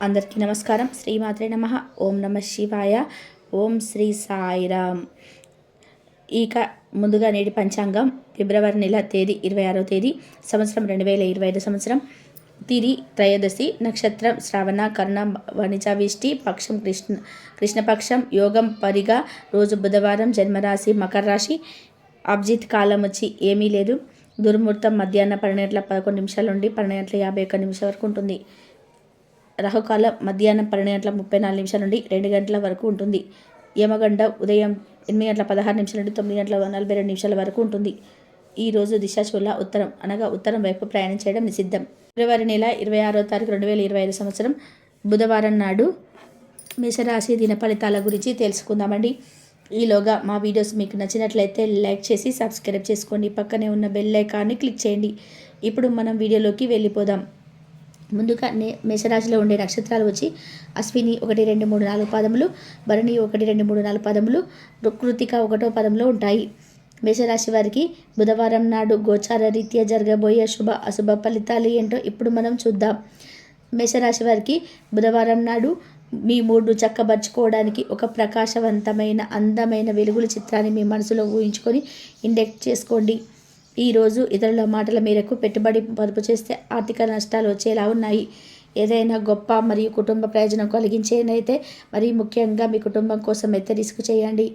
అందరికీ నమస్కారం. శ్రీమాత్రే నమ. ఓం నమ శివాయ. ఓం శ్రీ సాయిరామ్. ఇక ముందుగా నేటి పంచాంగం. ఫిబ్రవరి నెల తేదీ ఇరవై ఆరో తేదీ సంవత్సరం రెండు వేల ఇరవై ఐదు సంవత్సరం. తిరి త్రయోదశి నక్షత్రం శ్రవణ కర్ణ వణిజావిష్టి పక్షం కృష్ణ కృష్ణపక్షం యోగం పరిగా రోజు బుధవారం జన్మరాశి మకర రాశి. అబ్జిత్ కాలం వచ్చి ఏమీ లేదు. దుర్ముహూర్తం మధ్యాహ్నం పన్నెండు గంటల పదకొండు నిమిషాల నుండి పన్నెండు గంటల యాభై ఒక్క నిమిషాల వరకు ఉంటుంది. రాహుకాలం మధ్యాహ్నం పన్నెండు గంటల ముప్పై నాలుగు నిమిషాల నుండి రెండు గంటల వరకు ఉంటుంది. యమగండ ఉదయం ఎనిమిది గంటల పదహారు నిమిషాల నుండి తొమ్మిది గంటల నలభై రెండు నిమిషాల వరకు ఉంటుంది. ఈ రోజు దిశాశూల ఉత్తరం అనగా ఉత్తరం వైపు ప్రయాణం చేయడం నిషిద్ధం. ఫిబ్రవరి నెల ఇరవై ఆరో తారీఖు రెండు వేల ఇరవై ఐదు సంవత్సరం బుధవారం నాడు మేషరాశి దిన ఫలితాల గురించి తెలుసుకుందామండి. ఈలోగా మా వీడియోస్ మీకు నచ్చినట్లయితే లైక్ చేసి సబ్స్క్రైబ్ చేసుకోండి. పక్కనే ఉన్న బెల్ ఐకాన్ని క్లిక్ చేయండి. ఇప్పుడు మనం వీడియోలోకి వెళ్ళిపోదాం. ముందుగా నే మేషరాశిలో ఉండే నక్షత్రాలు వచ్చి అశ్విని ఒకటి రెండు మూడు నాలుగు పదములు భరణి ఒకటి రెండు మూడు నాలుగు పదములు కృతిక ఒకటో పదంలో ఉంటాయి. మేషరాశి వారికి బుధవారం నాడు గోచార రీత్యా జరగబోయే శుభ అశుభ ఫలితాలు ఏంటో ఇప్పుడు మనం చూద్దాం. మేషరాశి వారికి బుధవారం నాడు మీ మూడ్ను చక్కబరుచుకోవడానికి ఒక ప్రకాశవంతమైన అందమైన వెలుగుల చిత్రాన్ని మీ మనసులో ఊహించుకొని ఇండెక్ట్ చేసుకోండి. ఈరోజు ఇతరుల మాటల మేరకు పెట్టుబడి పొదుపు చేస్తే ఆర్థిక నష్టాలు వచ్చేలా ఉన్నాయి. ఏదైనా గొప్ప మరియు కుటుంబ ప్రయోజనం కలిగించేనైతే మరి ముఖ్యంగా మీ కుటుంబం కోసం అయితే రిస్క్ చేయండి.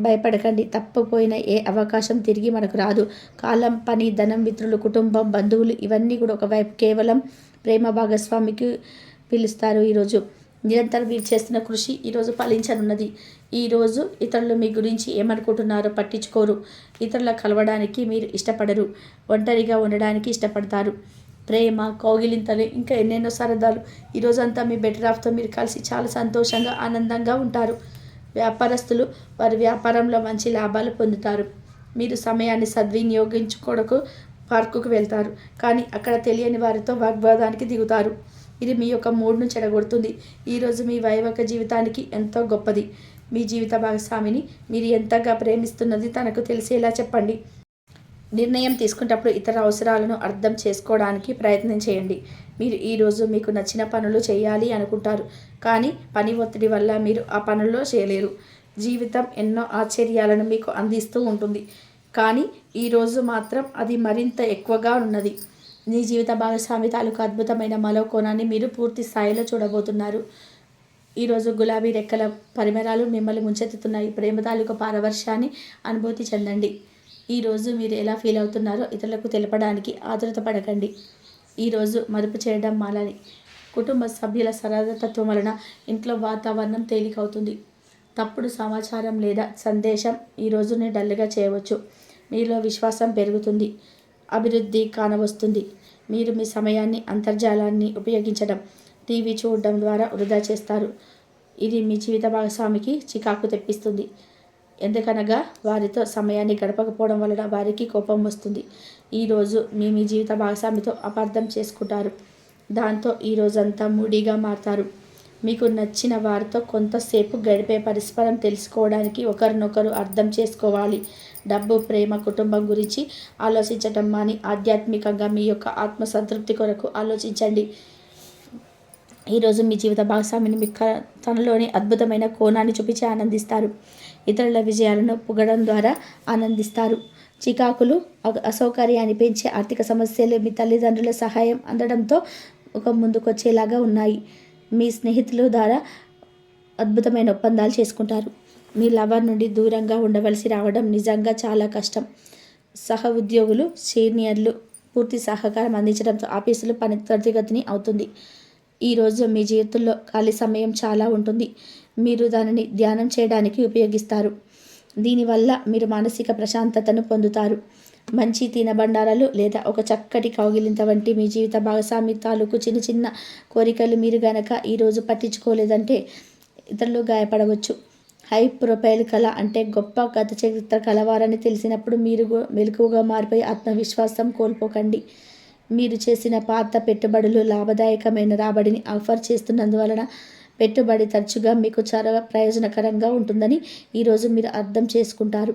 భయపడకండి. తప్పపోయిన ఏ అవకాశం తిరిగి మనకు రాదు. కాలం పని ధనం మిత్రులు కుటుంబం బంధువులు ఇవన్నీ కూడా ఒకవైపు కేవలం ప్రేమ భాగస్వామికి పిలుస్తారు ఈరోజు. నిరంతరం మీరు చేస్తున్న కృషి ఈరోజు ఫలించనున్నది. ఈరోజు ఇతరులు మీ గురించి ఏమనుకుంటున్నారో పట్టించుకోరు. ఇతరుల కలవడానికి మీరు ఇష్టపడరు. ఒంటరిగా ఉండడానికి ఇష్టపడతారు. ప్రేమ కౌగిలింతలు ఇంకా ఎన్నెన్నో సరదాలు. ఈరోజంతా మీ బెటర్ ఆఫ్తో మీరు కలిసి చాలా సంతోషంగా ఆనందంగా ఉంటారు. వ్యాపారస్తులు వారి వ్యాపారంలో మంచి లాభాలు పొందుతారు. మీరు సమయాన్ని సద్వినియోగించుకోవడకు పార్కుకు వెళ్తారు. కానీ అక్కడ తెలియని వారితో వాగ్వాదానికి దిగుతారు. ఇది మీ యొక్క మూడ్ను చెడగొడుతుంది. ఈరోజు మీ వైవాహిక జీవితానికి ఎంతో గొప్పది. మీ జీవిత భాగస్వామిని మీరు ఎంతగా ప్రేమిస్తున్నది తనకు తెలిసేలా చెప్పండి. నిర్ణయం తీసుకునేటప్పుడు ఇతర అవసరాలను అర్థం చేసుకోవడానికి ప్రయత్నం చేయండి. మీరు ఈరోజు మీకు నచ్చిన పనులు చేయాలి అనుకుంటారు. కానీ పని ఒత్తిడి వల్ల మీరు ఆ పనుల్లో చేయలేరు. జీవితం ఎన్నో ఆశ్చర్యాలను మీకు అందిస్తూ ఉంటుంది. కానీ ఈరోజు మాత్రం అది మరింత ఎక్కువగా ఉన్నది. నీ జీవిత భాగస్వామి తాలూకు అద్భుతమైన మరో కోణాన్ని మీరు పూర్తి స్థాయిలో చూడబోతున్నారు. ఈరోజు గులాబీ రెక్కల పరిమళాలు మిమ్మల్ని ముంచెత్తుతున్నాయి. ప్రేమ తాలూకు పారవర్శాన్ని అనుభూతి చెందండి. ఈరోజు మీరు ఎలా ఫీల్ అవుతున్నారో ఇతరులకు తెలపడానికి ఆతురత పడకండి. ఈరోజు మదుపు చేయడం మాలని. కుటుంబ సభ్యుల సరదతత్వం వలన ఇంట్లో వాతావరణం తేలికవుతుంది. తప్పుడు సమాచారం లేదా సందేశం ఈ రోజుని డల్గా చేయవచ్చు. మీలో విశ్వాసం పెరుగుతుంది. అభివృద్ధి కానవస్తుంది. మీరు మీ సమయాన్ని అంతర్జాలాన్ని ఉపయోగించడం టీవీ చూడడం ద్వారా వృధా చేస్తారు. ఇది మీ జీవిత భాగస్వామికి చికాకు తెప్పిస్తుంది. ఎందుకనగా వారితో సమయాన్ని గడపకపోవడం వలన వారికి కోపం వస్తుంది. ఈరోజు మీ మీ జీవిత భాగస్వామితో అపార్థం చేసుకుంటారు. దాంతో ఈ రోజంతా మూడీగా మారుతారు. మీకు నచ్చిన వారితో కొంతసేపు గడిపే పరస్పరం తెలుసుకోవడానికి ఒకరినొకరు అర్థం చేసుకోవాలి. డబ్బు ప్రేమ కుటుంబం గురించి ఆలోచించటం మాని ఆధ్యాత్మికంగా మీ యొక్క ఆత్మ సంతృప్తి కొరకు ఆలోచించండి. ఈరోజు మీ జీవిత భాగస్వామిని మీ తనలోని అద్భుతమైన కోణాన్ని చూపించి ఆనందిస్తారు. ఇతరుల విజయాలను పొగడం ద్వారా ఆనందిస్తారు. చికాకులు అసౌకర్యాన్ని పెంచే ఆర్థిక సమస్యలు మీ తల్లిదండ్రుల సహాయం అందడంతో ఒక ముందుకొచ్చేలాగా ఉన్నాయి. మీ స్నేహితుల ద్వారా అద్భుతమైన ఒప్పందాలు చేసుకుంటారు. మీ లవర్ నుండి దూరంగా ఉండవలసి రావడం నిజంగా చాలా కష్టం. సహ ఉద్యోగులు సీనియర్లు పూర్తి సహకారం అందించడంతో ఆఫీసులు పని త్వరితగతిని అవుతుంది. ఈరోజు మీ జీవితంలో ఖాళీ సమయం చాలా ఉంటుంది. మీరు దానిని ధ్యానం చేయడానికి ఉపయోగిస్తారు. దీనివల్ల మీరు మానసిక ప్రశాంతతను పొందుతారు. మంచి తినబండారాలు లేదా ఒక చక్కటి కౌగిలింత వంటి మీ జీవిత భాగస్వామి తాలూకు చిన్న చిన్న కోరికలు మీరు గనక ఈరోజు పట్టించుకోలేదంటే ఇతరులు గాయపడవచ్చు. హై ప్రొఫైల్ కళ అంటే గొప్ప గత చరిత్ర కలవారని తెలిసినప్పుడు మీరు మెలకువగా మారిపోయి ఆత్మవిశ్వాసం కోల్పోకండి. మీరు చేసిన పాత పెట్టుబడులు లాభదాయకమైన రాబడిని ఆఫర్ చేస్తున్నందువలన పెట్టుబడి తరచుగా మీకు చాలా ప్రయోజనకరంగా ఉంటుందని ఈరోజు మీరు అర్థం చేసుకుంటారు.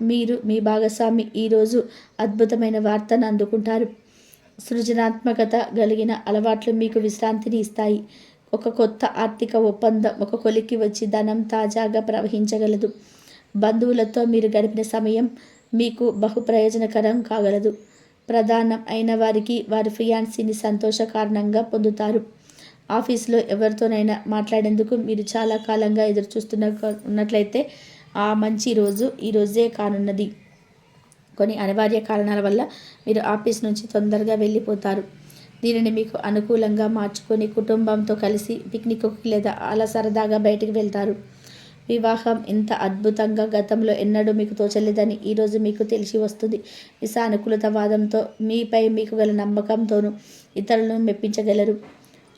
మీరు మీ భాగస్వామి ఈరోజు అద్భుతమైన వార్తను అందుకుంటారు. సృజనాత్మకత కలిగిన అలవాట్లు మీకు విశ్రాంతిని ఇస్తాయి. ఒక కొత్త ఆర్థిక ఒప్పందం ఒక కొలికి వచ్చి ధనం తాజాగా ప్రవహించగలదు. బంధువులతో మీరు గడిపిన సమయం మీకు బహు ప్రయోజనకరం కాగలదు. ప్రధానం అయిన వారికి వారి ఫియాన్సీని సంతోష కారణంగా పొందుతారు. ఆఫీస్లో ఎవరితోనైనా మాట్లాడేందుకు మీరు చాలా కాలంగా ఎదురు చూస్తున్న ఉన్నట్లయితే ఆ మంచి రోజు ఈ రోజే కానున్నది. కొన్ని అనివార్య కారణాల వల్ల మీరు ఆఫీస్ నుంచి తొందరగా వెళ్ళిపోతారు. దీనిని మీకు అనుకూలంగా మార్చుకొని కుటుంబంతో కలిసి పిక్నిక్కి లేదా అలా సరదాగా బయటికి వెళ్తారు. వివాహం ఇంత అద్భుతంగా గతంలో ఎన్నడూ మీకు తోచలేదని ఈరోజు మీకు తెలిసి వస్తుంది. ఈ సానుకూలతవాదంతో మీపై మీకు గల నమ్మకంతోనూ ఇతరులను మెప్పించగలరు.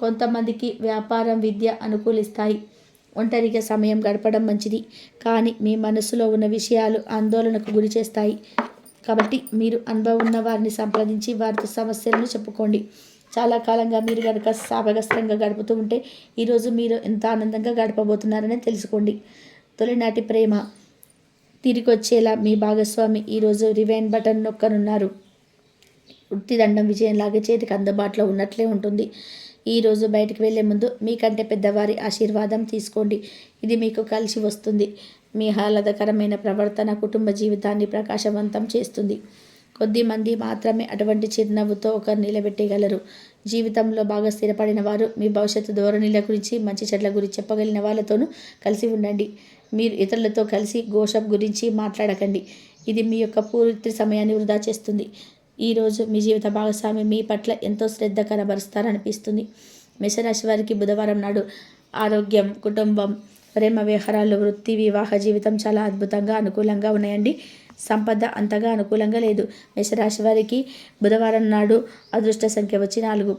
కొంతమందికి వ్యాపారం విద్య అనుకూలిస్తాయి. ఒంటరిగా సమయం గడపడం మంచిది. కానీ మీ మనసులో ఉన్న విషయాలు ఆందోళనకు గురి చేస్తాయి. కాబట్టి మీరు అనుభవం ఉన్న వారిని సంప్రదించి వారితో సమస్యలను చెప్పుకోండి. చాలా కాలంగా మీరు కనుక సాపగస్తంగా గడుపుతూ ఉంటే ఈరోజు మీరు ఎంత ఆనందంగా గడపబోతున్నారని తెలుసుకోండి. తొలినాటి ప్రేమ తిరిగి వచ్చేలా మీ భాగస్వామి ఈరోజు రివైన్ బటన్ నొక్కనున్నారు. వృత్తిదండం విజయంలాగే చేతికి అందుబాటులో ఉన్నట్లే ఉంటుంది. ఈరోజు బయటకు వెళ్ళే ముందు మీకంటే పెద్దవారి ఆశీర్వాదం తీసుకోండి. ఇది మీకు కలిసి వస్తుంది. మీ ఆహ్లాదకరమైన ప్రవర్తన కుటుంబ జీవితాన్ని ప్రకాశవంతం చేస్తుంది. కొద్ది మంది మాత్రమే అటువంటి చిరునవ్వుతో ఒకరు నిలబెట్టగలరు జీవితంలో బాగా స్థిరపడిన వారు మీ భవిష్యత్తు ధోరణిల గురించి మంచి చెట్ల గురించి చెప్పగలిగిన వాళ్ళతోనూ కలిసి ఉండండి. మీరు ఇతరులతో కలిసి గోషప్ గురించి మాట్లాడకండి. ఇది మీ యొక్క పూర్తి సమయాన్ని వృధా చేస్తుంది. ఈరోజు మీ జీవిత భాగస్వామి మీ పట్ల ఎంతో శ్రద్ధ కనబరుస్తారనిపిస్తుంది. మేషరాశి వారికి బుధవారం నాడు ఆరోగ్యం కుటుంబం ప్రేమ వ్యవహారాలు వృత్తి వివాహ జీవితం చాలా అద్భుతంగా అనుకూలంగా ఉన్నాయండి. సంపద అంతగా అనుకూలంగా లేదు. మేషరాశి వారికి బుధవారం నాడు అదృష్ట సంఖ్య వచ్చి నాలుగు.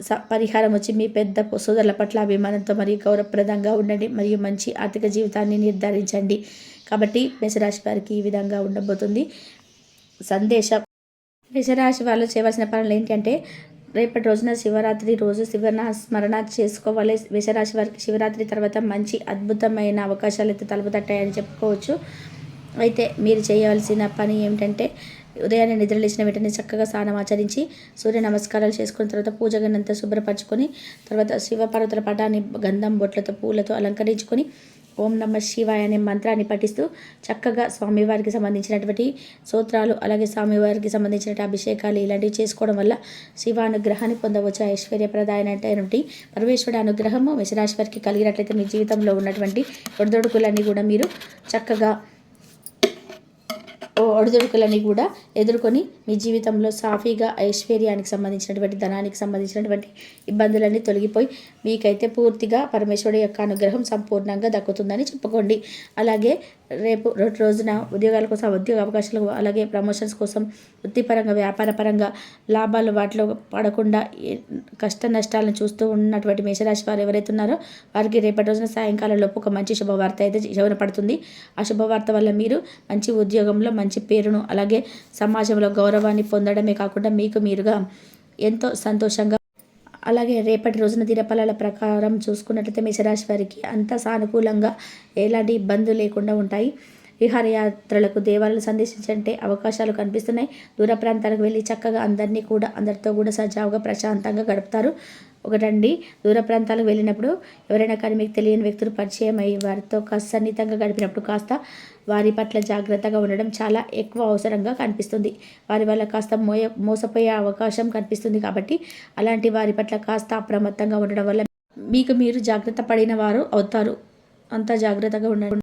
స పరిహారం వచ్చి మీ పెద్ద సోదరుల పట్ల అభిమానంతో మరియు గౌరవప్రదంగా ఉండండి మరియు మంచి ఆర్థిక జీవితాన్ని నిర్ధారించండి. కాబట్టి మేషరాశి వారికి ఈ విధంగా ఉండబోతుంది. సందేశం మేషరాశి వాళ్ళు చేయవలసిన పనులు ఏంటంటే రేపటి రోజున శివరాత్రి రోజు శివన స్మరణ చేసుకోవాలి. మేషరాశి వారికి శివరాత్రి తర్వాత మంచి అద్భుతమైన అవకాశాలు అయితే తలుపు తట్టాయని చెప్పుకోవచ్చు. అయితే మీరు చేయవలసిన పని ఏమిటంటే ఉదయాన్నే నిద్రలేసిన వెంటనే చక్కగా స్నానం ఆచరించి సూర్య నమస్కారాలు చేసుకున్న తర్వాత పూజ గన్నంతా శుభ్రపరచుకొని తర్వాత శివపార్వతుల పటాన్ని గంధం బొట్లతో పూలతో అలంకరించుకొని ఓం నమ శివాయ అనే మంత్రాన్ని పఠిస్తూ చక్కగా స్వామివారికి సంబంధించినటువంటి సూత్రాలు అలాగే స్వామివారికి సంబంధించిన అభిషేకాలు ఇలాంటివి చేసుకోవడం వల్ల శివ అనుగ్రహాన్ని పొందవచ్చు ఐశ్వర్యప్రదాయనటువంటి పరమేశ్వరుడు అనుగ్రహము మేషరాశి వారికి కలిగినట్లయితే మీ జీవితంలో ఉన్నటువంటి ఒడిదొడుకులన్నీ కూడా మీరు చక్కగా ఒడిదుడుకులని కూడా ఎదుర్కొని మీ జీవితంలో సాఫీగా ఐశ్వర్యానికి సంబంధించినటువంటి ధనానికి సంబంధించినటువంటి ఇబ్బందులన్నీ తొలగిపోయి మీకైతే పూర్తిగా పరమేశ్వరుడు యొక్క అనుగ్రహం సంపూర్ణంగా దక్కుతుందని చెప్పుకోండి. అలాగే రేపు రెండు రోజున ఉద్యోగాల కోసం ఉద్యోగ అవకాశాలు అలాగే ప్రమోషన్స్ కోసం వృత్తిపరంగా వ్యాపారపరంగా లాభాలు వాటిలో పడకుండా కష్ట నష్టాలను చూస్తూ ఉన్నటువంటి మేషరాశి వారు ఎవరైతే ఉన్నారో వారికి రేపటి రోజున సాయంకాలంలోపు ఒక మంచి శుభవార్త అయితే శవన పడుతుంది. ఆ శుభవార్త వల్ల మీరు మంచి ఉద్యోగంలో మంచి పేరును అలాగే సమాజంలో గౌరవాన్ని పొందడమే కాకుండా మీకు మీరుగా ఎంతో సంతోషంగా అలాగే రేపటి రోజున దినఫలాల ప్రకారం చూసుకున్నట్లయితే మేషరాశి వారికి అంత సానుకూలంగా ఎలాంటి ఇబ్బందులు లేకుండా ఉంటాయి. విహారయాత్రలకు దేవాలను సందర్శించంటే అవకాశాలు కనిపిస్తున్నాయి. దూర ప్రాంతాలకు వెళ్ళి చక్కగా అందరినీ కూడా అందరితో కూడా సజావుగా ప్రశాంతంగా గడుపుతారు. ఒకటండి. దూర ప్రాంతాలకు వెళ్ళినప్పుడు ఎవరైనా కానీ మీకు తెలియని వ్యక్తులు పరిచయం అయ్యి వారితో కాస్త సన్నిహితంగా గడిపినప్పుడు కాస్త వారి పట్ల జాగ్రత్తగా ఉండడం చాలా ఎక్కువ అవసరంగా కనిపిస్తుంది. వారి వల్ల కాస్త మోయ మోసపోయే అవకాశం కనిపిస్తుంది కాబట్టి అలాంటి వారి పట్ల కాస్త అప్రమత్తంగా ఉండడం వల్ల మీకు మీరు జాగ్రత్త పడిన వారు అవుతారు. అంత జాగ్రత్తగా ఉండండి.